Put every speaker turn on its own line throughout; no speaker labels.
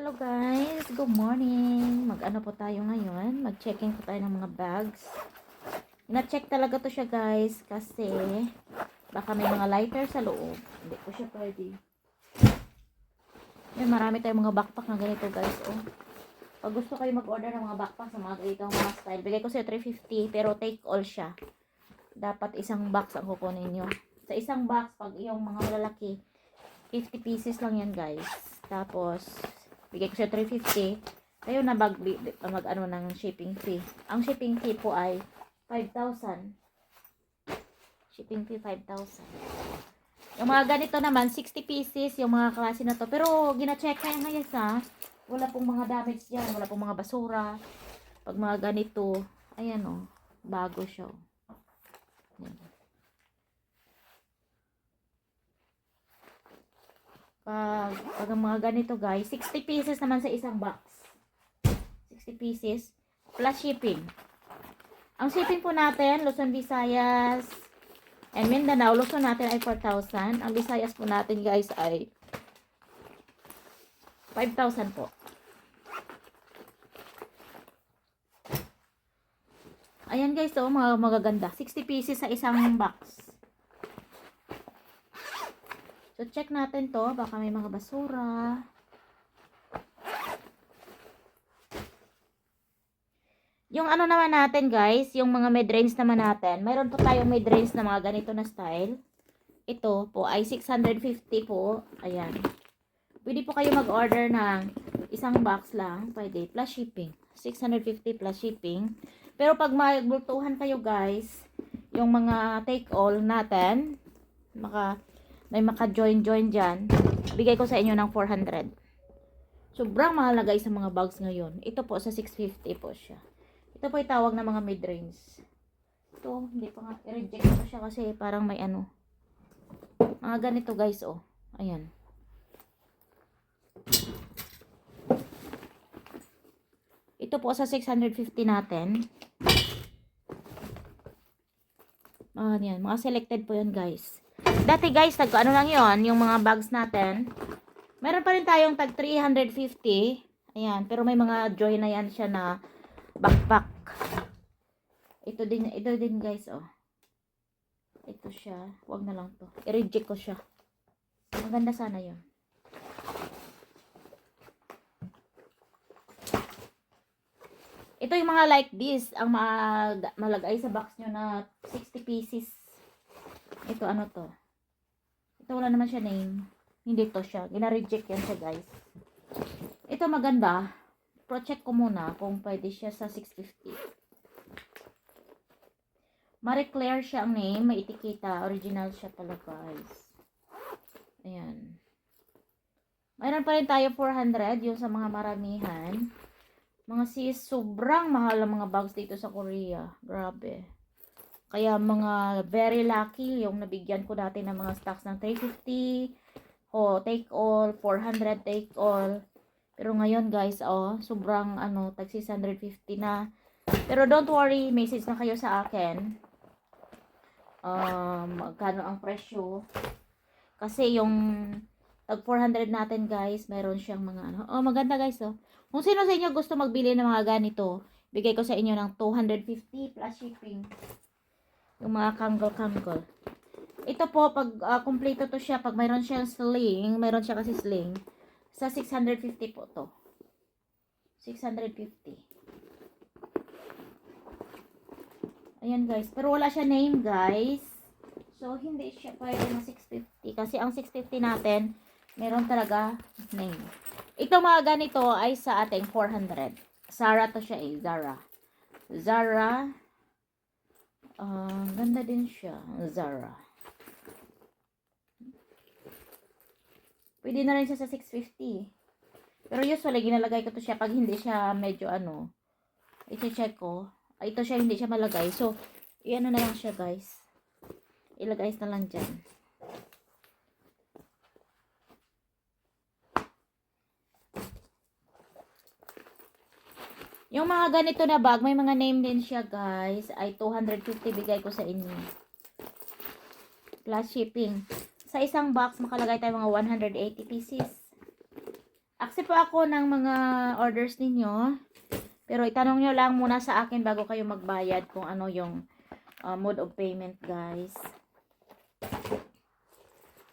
Hello guys, good morning. Mag-ano po tayo ngayon? Mag-checking po tayo ng mga bags. Na-check talaga to siya guys kasi baka may mga lighter sa loob. Hindi ko siya pwede. Yan, marami tayong mga backpack na ganito guys. Oh. Pag gusto kayo mag-order ng mga backpack sa mga ganito mga style, bigay ko sa 350 pero take all siya. Dapat isang box ang kukunin nyo. Sa isang box, pag yung mga malalaki, 50 pieces lang yan guys. Tapos, bigay ko siya 350. Kayo na mag, mag ano ng shipping fee. Ang shipping fee po ay 5,000. Shipping fee 5,000. Yung mga ganito naman, 60 pieces yung mga klase na to. Pero, gina-check na yan ngayon sa wala pong mga damage dyan. Wala pong mga basura. Pag mga ganito, ayan o, bago siya. oh. Ayan. Pag, pag mga ganito guys, 60 pieces naman sa isang box. 60 pieces plus shipping. Ang shipping po natin, Luzon, Visayas, and Mindanao, Luzon natin ay 4,000. Ang Visayas po natin guys ay 5,000 po. Ayan guys, oh, mga magaganda. 60 pieces sa isang box. So, check natin to. Baka may mga basura. Yung ano naman natin, guys, yung mga mid-range naman natin, mayroon po tayong mid-range na mga ganito na style. Ito po ay 650 po. Ayan. Pwede po kayo mag-order ng isang box lang. Pwede. Plus shipping. 650 plus shipping. Pero pag magbultuhan kayo, guys, yung mga take-all natin, maka may maka-join-join dyan, bigay ko sa inyo ng 400. Sobrang mahal na guys sa mga bags ngayon. Ito po sa 650 po siya. Ito po itawag na mga mid-range. Ito, hindi pa nga, i-reject ko siya kasi parang may ano. Mga ganito guys, oh. Ayan. Ito po sa 650 natin. Mga yan, mga selected po yan guys. Dati guys, tag ano lang yon yung mga bags natin. Meron pa rin tayong tag 350. Ayan, pero may mga joy na yan siya na backpack. Ito din, ito din guys, oh. Ito siya. Wag na lang to. I-reject ko siya. Maganda sana yon Ito yung mga like this, ang mag malagay sa box nyo na 60 pieces. Ito, ano to? Ito, wala naman siya name. Hindi to siya. Gina-reject yan siya, guys. Ito maganda. Pro-check ko muna kung pwede siya sa 650. Marie Claire siya ang name. May etiketa. Original siya pala, guys. Ayan. Mayroon pa rin tayo 400. Yung sa mga maramihan. Mga sis, sobrang mahal ang mga bags dito sa Korea. Grabe. Kaya mga very lucky yung nabigyan ko dati ng mga stocks ng 350 o take all, 400 take all. Pero ngayon guys, oh, sobrang ano, tag 650 na. Pero don't worry, message na kayo sa akin. Um, magkano ang presyo. Kasi yung tag 400 natin guys, meron siyang mga ano. Oh, maganda guys, oh. Kung sino sa inyo gusto magbili ng mga ganito, bigay ko sa inyo ng 250 plus shipping. Yung mga kangle-kangle. Ito po, pag uh, kumpleto to siya, pag mayroon siyang sling, mayroon siya kasi sling, sa 650 po to. 650. Ayan guys. Pero wala siya name guys. So, hindi siya pwede na 650. Kasi ang 650 natin, meron talaga name. Ito mga ganito ay sa ating 400. Zara to siya eh. Zara. Zara. Uh, ganda din siya. Zara. Pwede na rin siya sa 650. Pero usually, ginalagay ko to siya pag hindi siya medyo ano. I-check ko. Ay, ito siya hindi siya malagay. So, i-ano na lang siya guys. Ilagay na lang dyan. Yung mga ganito na bag, may mga name din siya guys. Ay 250 bigay ko sa inyo. Plus shipping. Sa isang box, makalagay tayo mga 180 pieces. Mag-accept po ako ng mga orders ninyo. Pero itanong nyo lang muna sa akin bago kayo magbayad kung ano yung uh, mode of payment, guys.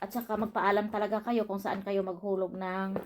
At saka magpaalam talaga kayo kung saan kayo maghulog ng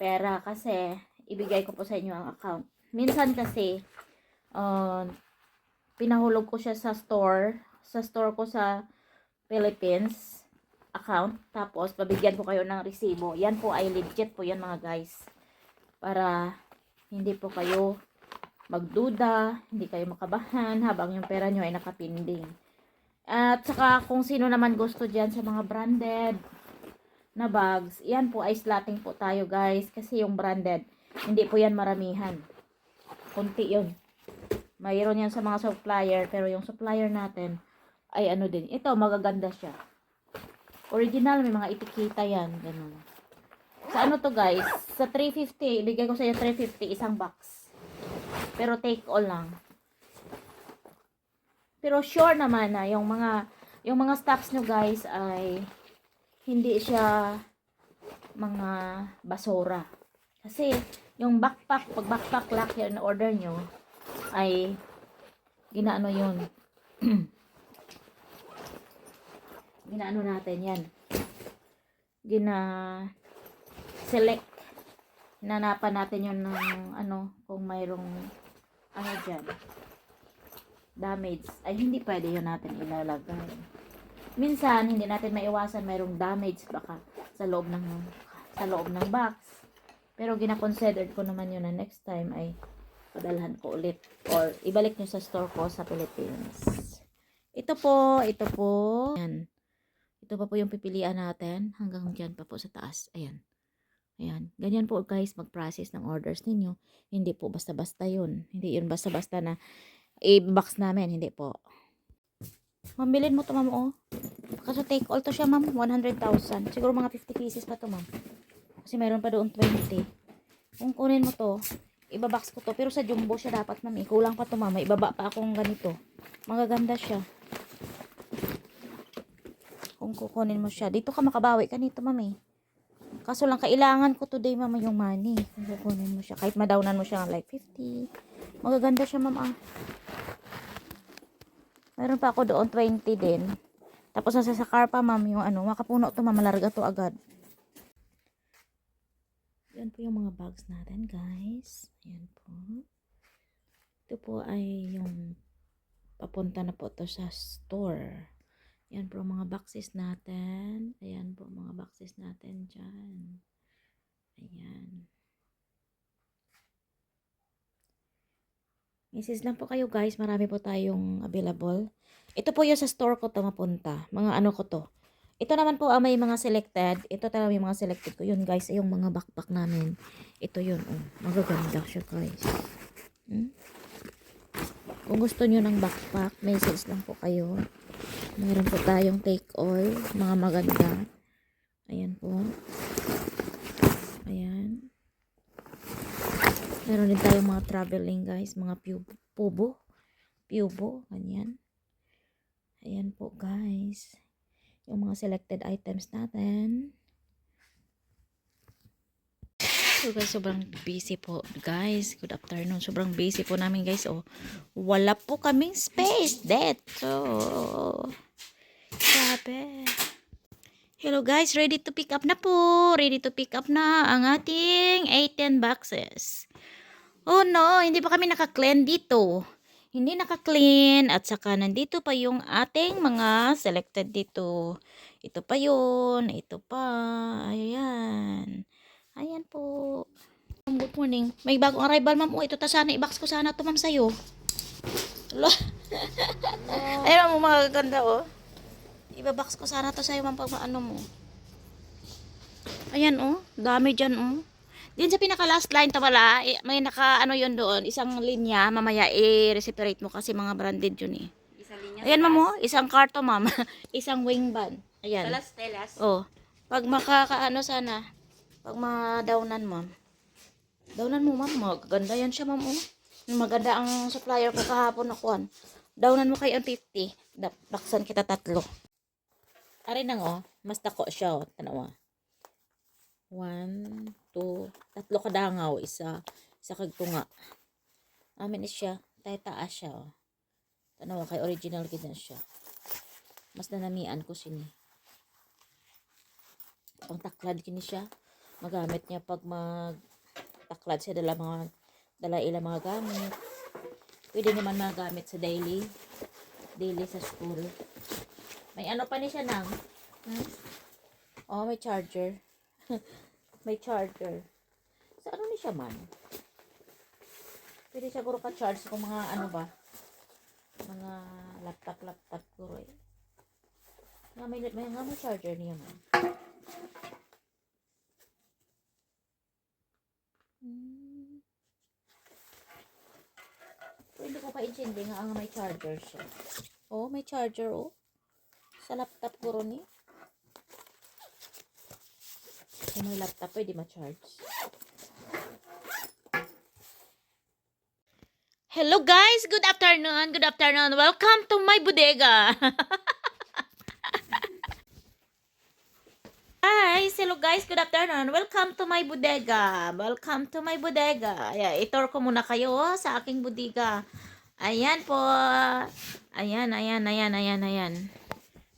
pera kasi ibigay ko po sa inyo ang account. Minsan kasi, uh, pinahulog ko siya sa store, sa store ko sa Philippines account. Tapos, babigyan ko kayo ng resibo. Yan po ay legit po yan mga guys. Para hindi po kayo magduda, hindi kayo makabahan habang yung pera nyo ay nakapinding. At saka kung sino naman gusto dyan sa mga branded na bags, yan po ay slotting po tayo guys. Kasi yung branded, hindi po yan maramihan. Kunti yun. Mayroon yan sa mga supplier, pero yung supplier natin ay ano din. Ito, magaganda siya. Original, may mga etiketa yan. Ganun. Sa ano to guys? Sa 350, ibigay ko sa iyo 350 isang box. Pero take all lang. Pero sure naman na yung mga yung mga stocks nyo guys ay hindi siya mga basura. Kasi yung backpack, pag backpack lock yun order nyo ay ginaano yun. ginaano natin yan. Gina select. Nanapan natin yun ng ano kung mayroong ano dyan. Damage. Ay hindi pwede yun natin ilalagay. Minsan hindi natin maiwasan mayroong damage baka sa loob ng sa loob ng box pero gina-consider ko naman yun na next time ay padalhan ko ulit or ibalik nyo sa store ko sa Philippines ito po ito po yan ito pa po yung pipilian natin hanggang dyan pa po sa taas ayan Ayan. Ganyan po guys mag-process ng orders ninyo. Hindi po basta-basta yun. Hindi yun basta-basta na i-box namin. Hindi po. Mambilin mo to ma'am oh. Kaso take all to siya ma'am. 100,000. Siguro mga 50 pieces pa to ma'am. Kasi mayroon pa doon 20. Kung kunin mo to, ibabox ko to. Pero sa jumbo siya dapat ma'am. eh. Kulang pa to ma'am. May ibaba pa akong ganito. Magaganda siya. Kung kukunin mo siya. Dito ka makabawi ka nito ma'am eh. Kaso lang, kailangan ko today, mama, yung money. Kung kukunin mo siya. Kahit madownan mo siya ng like 50. Magaganda siya, mama. Meron pa ako doon, 20 din. Tapos nasa sa car pa, ma'am, yung ano, makapuno to, ma'am, malarga to agad. Yan po yung mga bags natin, guys. Ayan po. Ito po ay yung papunta na po to sa store. Yan po mga boxes natin. Ayan po mga boxes natin dyan. Ayan. Message lang po kayo guys. Marami po tayong available. Ito po yung sa store ko to mapunta. Mga ano ko to. Ito naman po ah, may mga selected. Ito talaga yung mga selected ko. Yun guys, yung mga backpack namin. Ito yun. Oh. Magaganda siya guys. Hmm? Kung gusto nyo ng backpack, message lang po kayo. Meron po tayong take all. Mga maganda. Ayan po. Ayan. Meron din tayong mga traveling guys. Mga pubo. Pubo. Pubo. Ganyan. Ayan po guys. Yung mga selected items natin. So guys, sobrang busy po. Guys, good afternoon. Sobrang busy po namin guys. Oh, wala po kaming space. Dito. Sabi. Hello guys, ready to pick up na po. Ready to pick up na ang ating 18 boxes. Oh no, hindi pa kami naka-clean dito. Hindi naka-clean at saka nandito pa yung ating mga selected dito. Ito pa yun, ito pa. Ayan. Ayan po. Good morning. May bagong arrival, ma'am. Oh, ito ta sana. I-box ko sana to, ma'am, sa'yo. Ala. Ayun mo, mga ganda, oh. Ibabox ko sana to sa'yo, ma'am, pag maano mo. Ayan, oh. Dami dyan, oh. Din sa pinaka last line ta wala, eh, may naka ano yun doon, isang linya, mamaya i-reciprate mo kasi mga branded yun eh.
Isang linya.
Ayan, ma'am, oh. Isang karto, ma'am. isang wing band. Ayan.
Telas, telas.
Oh, pag makakaano sana, pag ma-downan, ma'am. Downan mo, ma'am. Maganda yan siya, ma'am. Oh. Maganda ang supplier ko kahapon na kuhan. Downan mo kay ang 50. Da- Baksan kita tatlo. Ari nang, oh. Mas dako siya, oh. Tanawa. One, to. Tatlo kadangaw, isa. Isa kag tunga. Amin is siya. Tay taas siya, oh. Tanawa kay original gid siya. Mas nanamian ko sini. Pang taklad kini siya. Magamit niya pag mag taklad siya dala mga dala ila mga gamit. Pwede naman magamit sa daily. Daily sa school. May ano pa ni siya nang? Hmm? Oh, may charger. may charger. Sa ano ni siya man? Pwede siya guro ka-charge kung mga ano ba? Mga laptop, laptop guro eh. Nga may, may, nga may charger niya man. Hmm. Pwede ko pa intindi nga ang may charger siya. Oh, may charger oh. Sa laptop guro ni. Kung may laptop, pwede ma-charge. Hello guys, good afternoon, good afternoon. Welcome to my bodega. Guys, hello guys, good afternoon. Welcome to my bodega. Welcome to my bodega. Ayan, itor ko muna kayo oh, sa aking bodega. Ayan po. Ayan, ayan, ayan, ayan, ayan.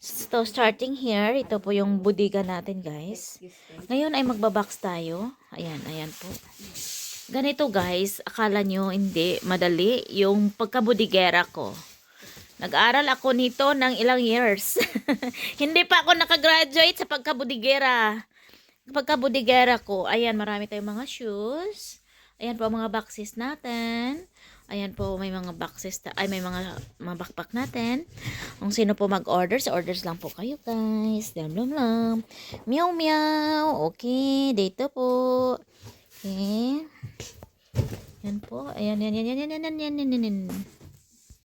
So, starting here, ito po yung bodega natin, guys. Ngayon ay magbabox tayo. Ayan, ayan po. Ganito guys, akala nyo hindi madali yung pagkabudigera ko. Nag-aral ako nito ng ilang years. hindi pa ako nakagraduate sa pagkabudigera. Pagkabudigera ko, ayan, marami tayong mga shoes. Ayan po ang mga boxes natin. Ayan po, may mga boxes, ay may mga, mga backpack natin. Kung sino po mag-order, sa orders lang po kayo guys. Dam dam dam. Meow meow. Okay, dito po. Okay. Yan po. Ayan, yan, yan, yan, yan, yan, yan, yan, yan, yan.